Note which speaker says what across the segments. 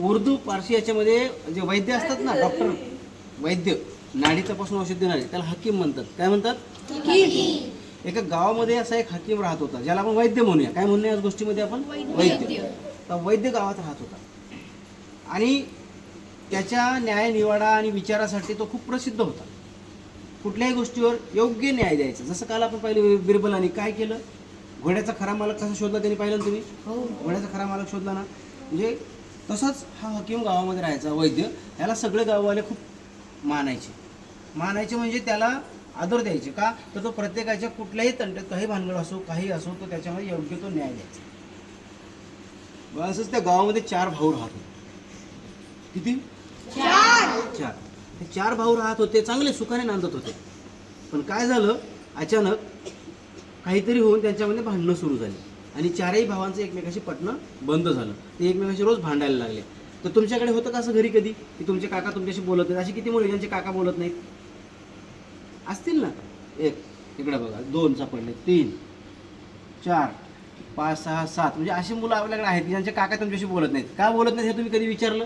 Speaker 1: उर्दू पारशी याच्यामध्ये जे वैद्य असतात ना डॉक्टर वैद्य नाडी तपासून औषध देणारे त्याला हकीम म्हणतात. काय म्हणतात? एका गावामध्ये असा एक हकीम राहत होता ज्याला आपण वैद्य म्हणूया. काय म्हणूया या गोष्टीमध्ये आपण? वैद्य. तर वैद्य गावात राहत होता. आणि त्याच्या न्याय निवाडा आणि विचारासाठी तो खूप प्रसिद्ध होता. कुठल्याही गोष्टीवर योग्य न्याय द्यायचा. जसं काल आपण पाहिलं बिरबलाने काय केलं? घोड्याचा खरा मालक कसा शोधला त्यांनी पाहिलं तुम्ही? घोड्याचा खरा मालक शोधला ना. म्हणजे तसंच हा हकीम गावामध्ये राहायचा वैद्य याला सगळे गाववाले खूप मानायचे. मानायचे म्हणजे त्याला आदर द्यायचे का? तर तो प्रत्येकाच्या कुठल्याही तंट्यात काही भानगड असो काही असो तो त्याच्यामध्ये योग्य तो न्याय द्यायचा. असंच त्या गावामध्ये चार भाऊ राहत होते. किती? चार. ते चार भाऊ राहत होते चांगले सुखाने नांदत होते. पण काय झालं? अचानक काहीतरी होऊन त्यांच्यामध्ये भांडणं सुरू झाली. आणि चारही भावांचं एकमेकाशी पटणं बंद झालं. ते एकमेकाशी रोज भांडायला लागले. तर तुमच्याकडे होतं का असं घरी कधी? की तुमचे काका तुमच्याशी बोलत नाहीत अशी किती मुलं ज्यांचे काका बोलत नाहीत? असतील ना? एक इकडे बघा. दोन सापडले. तीन चार पाच सहा सात. म्हणजे अशी मुलं आपल्याकडे आहेत की ज्यांचे काका तुमच्याशी बोलत नाहीत. का बोलत नाहीत हे तुम्ही कधी विचारलं?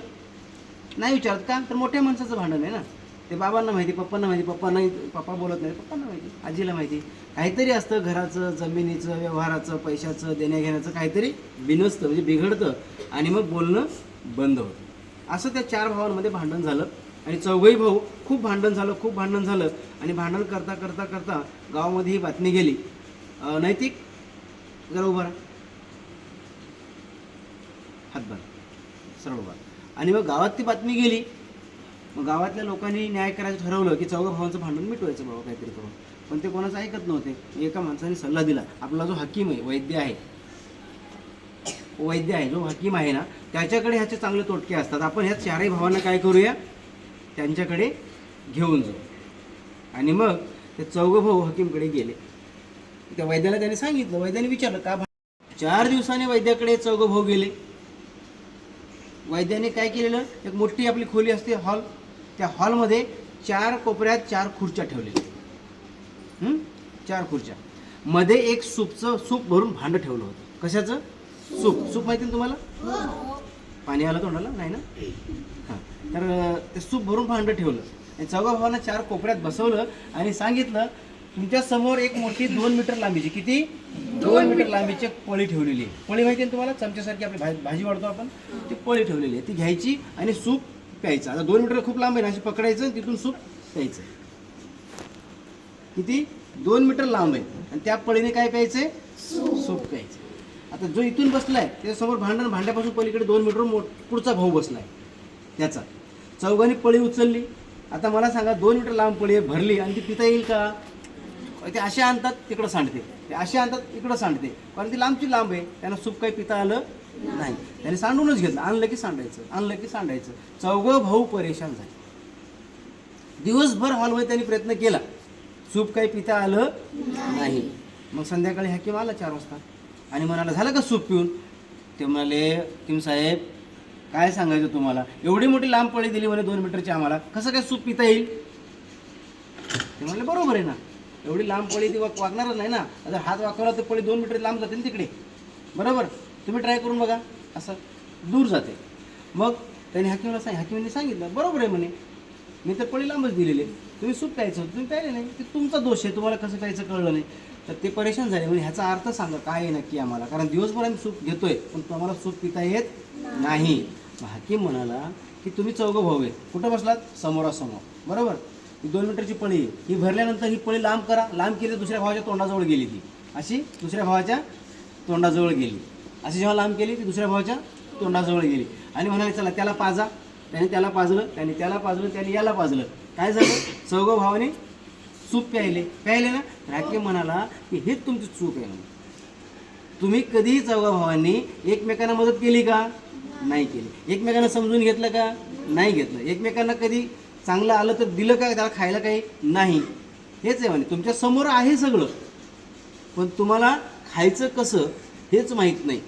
Speaker 1: नाही विचारत का? तर मोठ्या माणसाचं भांडण आहे ना. ते बाबांना माहिती पप्पांना माहिती पप्पा नाही पप्पा बोलत नाही पप्पांना माहिती आजीला माहिती. काहीतरी असतं घराचं जमिनीचं व्यवहाराचं पैशाचं देण्याघेण्याचं काहीतरी बिनसतं म्हणजे बिघडतं आणि मग बोलणं बंद होतं. असं त्या चार भावांमध्ये भांडण झालं आणि चौघही भाऊ खूप भांडण झालं खूप भांडण झालं आणि भांडण करता करता करता गावामध्ये ही बातमी गेली. नैतिक जरा उभा राहा. हातभार सरळ उभा आणि मग गावात ती बातमी गेली. मग गावातल्या लोकांनी न्याय करायचं ठरवलं की चौघा भावांचं भांडण मिटवायचं बाबा काहीतरी करून. पण ते कोणाचं ऐकत नव्हते. एका माणसाने सल्ला दिला. आपला जो हकीम आहे वैद्य आहे वैद्य आहे जो हकीम आहे ना त्याच्याकडे ह्याचे चांगले तोटके असतात. आपण ह्या चारही भावांना काय करूया? त्यांच्याकडे घेऊन जाऊ. आणि मग ते चौघं भाऊ हकीमकडे गेले. त्या वैद्याला त्याने सांगितलं. वैद्याने विचारलं का भा- चार दिवसाने वैद्याकडे चौघं भाऊ गेले. वैद्याने काय केलेलं? एक मोठी आपली खोली असते हॉल. त्या हॉलमध्ये चार कोपऱ्यात चार खुर्च्या ठेवलेल्या चार खुर्च्या. मध्ये एक सूपचं सूप भरून भांडं ठेवलं होतं. कशाचं? सूप. सूप माहिती ना तुम्हाला? पाणी आलं तोंडाला? नाही ना? हां. तर ते सूप भरून भांडं ठेवलं. आणि चौघा भावांना चार कोपऱ्यात बसवलं आणि सांगितलं तुमच्यासमोर एक मोठी दोन मीटर लांबीची किती? दोन मीटर लांबीची पोळी पळी ठेवलेली आहे. पळी माहिती आहे ना तुम्हाला? चमच्यासारखी आपली भाजी भाजी वाढतो आपण. ती पळी ठेवलेली आहे. ती घ्यायची आणि सूप प्यायचं. आता दोन मीटर खूप लांब आहे ना अशी पकडायचं आणि तिथून सूप प्यायचं. किती? दोन मीटर लांब आहे. आणि त्या पळीने काय प्यायचंय? सूप प्यायचं आता जो इथून बसलाय त्याच्यासमोर भांडण भांड्यापासून पलीकडे दोन मीटर मोठ पुढचा भाऊ बसलाय. त्याचा. चौघांनी पळी उचलली. आता मला सांगा दोन मीटर लांब पळी भरली आणि ती पिता येईल का? ते असे आणतात तिकडं सांडते. ते असे आणतात इकडं सांडते. कारण ती लांबची लांब आहे. त्यांना सूप काही पिता आलं नाही. त्याने सांडूनच घेतलं. आणलं की सांडायचं आणलं की सांडायचं. चौघं भाऊ परेशान झाले. दिवसभर हॉलमध्ये त्यांनी प्रयत्न केला. सूप काही पिता आलं नाही. मग संध्याकाळी हॅकीम आला चार वाजता. आणि म्हणाला झालं का सूप पिऊन? ते म्हणाले हकीम साहेब काय सांगायचं तुम्हाला? एवढी मोठी लांब पळी दिली म्हणे दोन मीटरची आम्हाला. कसं काय सूप पिता येईल? ते म्हणले बरोबर आहे ना. एवढी लांब पळी ती वागणारच नाही ना. जर हात वाकवला तर पळी दोन मीटर लांब जातील तिकडे. बरोबर? तुम्ही ट्राय करून बघा. असं दूर जाते. मग त्यांनी हाकिमला सांग हाकिमांनी सांगितलं बरोबर आहे म्हणे. मी तर पळी लांबच दिलेली आहे. तुम्ही सूप प्यायचं होतं तुम्ही प्यायले नाही. ते तुमचा दोष आहे तुम्हाला कसं प्यायचं कळलं नाही. तर ते परेशान झाले. म्हणजे ह्याचा अर्थ सांगा काय आहे नक्की आम्हाला? कारण दिवसभर आम्ही सूप घेतोय पण तुम्हाला सूप पिता येत नाही. हाकीम म्हणाला की तुम्ही चौघं भाऊ आहे कुठं बसलात? समोरासमोर. बरोबर. ही दोन मीटरची पळी ही भरल्यानंतर ही पळी लांब करा. लांब केली दुसऱ्या भावाच्या तोंडाजवळ गेली ती. अशी दुसऱ्या भावाच्या तोंडाजवळ गेली. अशी जेव्हा लांब केली ती दुसऱ्या भावाच्या तोंडाजवळ गेली. आणि म्हणाले चला त्याला पाजा. त्याने त्याला पाजलं त्याने त्याला पाजलं त्याने याला पाजलं. काय झालं? चौघ भावाने चूप प्यायले. प्यायले ना? राखे म्हणाला की हेच तुमची चूक आहे तुम्ही कधीही चौघा भावांनी एकमेकांना मदत केली का? नाही केली. एकमेकांना समजून घेतलं का? नाही घेतलं. एकमेकांना कधी चांगलं आलं तर दिलं का? त्याला खायला काही नाही. हेच आहे म्हणे. तुमच्यासमोर आहे सगळं. पण तुम्हाला खायचं कसं हेच माहीत नाही.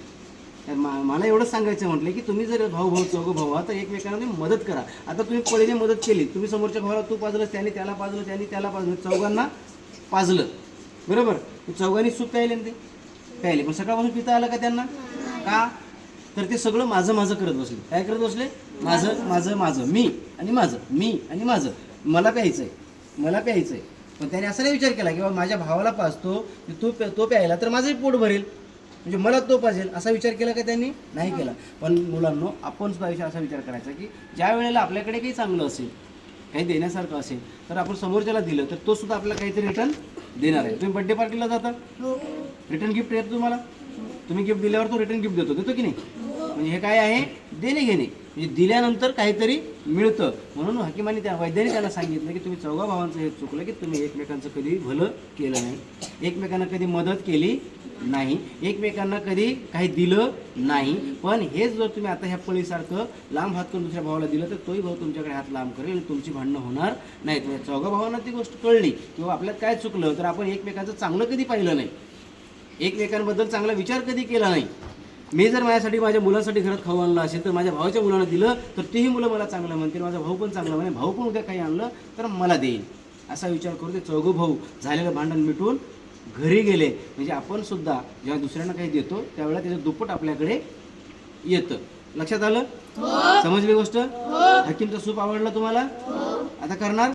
Speaker 1: मला एवढं सांगायचं म्हटलं की तुम्ही जर भाऊ भाऊ चौघं भाऊ आहात तर एकमेकांना मदत करा. आता तुम्ही पळीने मदत केली तुम्ही समोरच्या भावाला तू पाजलं त्याने त्याला पाजलं त्याने त्याला पाजलं चौघांना पाजलं. बरोबर? चौघांनी सूप प्यायले ना ते? प्यायले. पण सकाळपासून पिता आलं का त्यांना? का? तर ते सगळं माझं माझं करत बसले. काय करत बसले? माझं माझं माझं. मी आणि माझं. मी आणि माझं. मला प्यायचं आहे मला प्यायचं आहे पण त्याने असा नाही विचार केला की बाबा माझ्या भावाला पाजतो की तो प्या- तो प्यायला तर माझंही पोट भरेल. म्हणजे मला तो पाहिजे असा विचार केला का त्यांनी? नाही केला. पण मुलांनो आपण सुद्धा आयुष्यात असा विचार करायचा की ज्या वेळेला आपल्याकडे काही चांगलं असेल काही देण्यासारखं असेल तर आपण समोरच्याला दिलं तर तो सुद्धा आपल्याला काहीतरी रिटर्न देणार आहे. तुम्ही बड्डे पार्टीला जाता? रिटर्न गिफ्ट येतं तुम्हाला? तुम्ही गिफ्ट दिल्यावर तो रिटर्न गिफ्ट देतो. देतो की नाही? म्हणजे हे काय आहे? देणे घेणे म्हणजे दिल्यानंतर काहीतरी मिळतं. म्हणून हकीमाने त्या वैद्याने त्यांना सांगितलं की तुम्ही चौघा भावांचं हे चुकलं की तुम्ही एकमेकांचं कधी भलं केलं नाही. एकमेकांना कधी मदत केली नाही. एकमेकांना कधी काही दिलं नाही. पण हेच जर तुम्ही आता ह्या पळीसारखं लांब हात करून दुसऱ्या भावाला दिलं तर तोही भाऊ तुमच्याकडे हात लांब करेल आणि तुमची भांडणं होणार नाहीत. म्हणजे चौघा भावांना ती गोष्ट कळली किंवा आपल्यात काय चुकलं तर आपण एकमेकांचं चांगलं कधी पाहिलं नाही? एकमेकांबद्दल चांगला विचार कधी केला नाही? मी जर माझ्यासाठी माझ्या मुलांसाठी घरात खाऊ आणलं असेल तर माझ्या भावाच्या मुलांना दिलं तर तेही मुलं मला चांगलं म्हणतील. माझा भाऊ पण चांगला म्हणे भाऊ पण उद्या काही आणलं तर मला देईल असा विचार करून ते चौघं भाऊ झालेलं भांडण मिटून घरी गेले. म्हणजे आपण सुद्धा जेव्हा दुसऱ्यांना काही देतो त्यावेळेला त्याचं दुप्पट आपल्याकडे येतं. लक्षात आलं? समजली गोष्ट? हकीमचं सूप आवडलं तुम्हाला? आता करणार?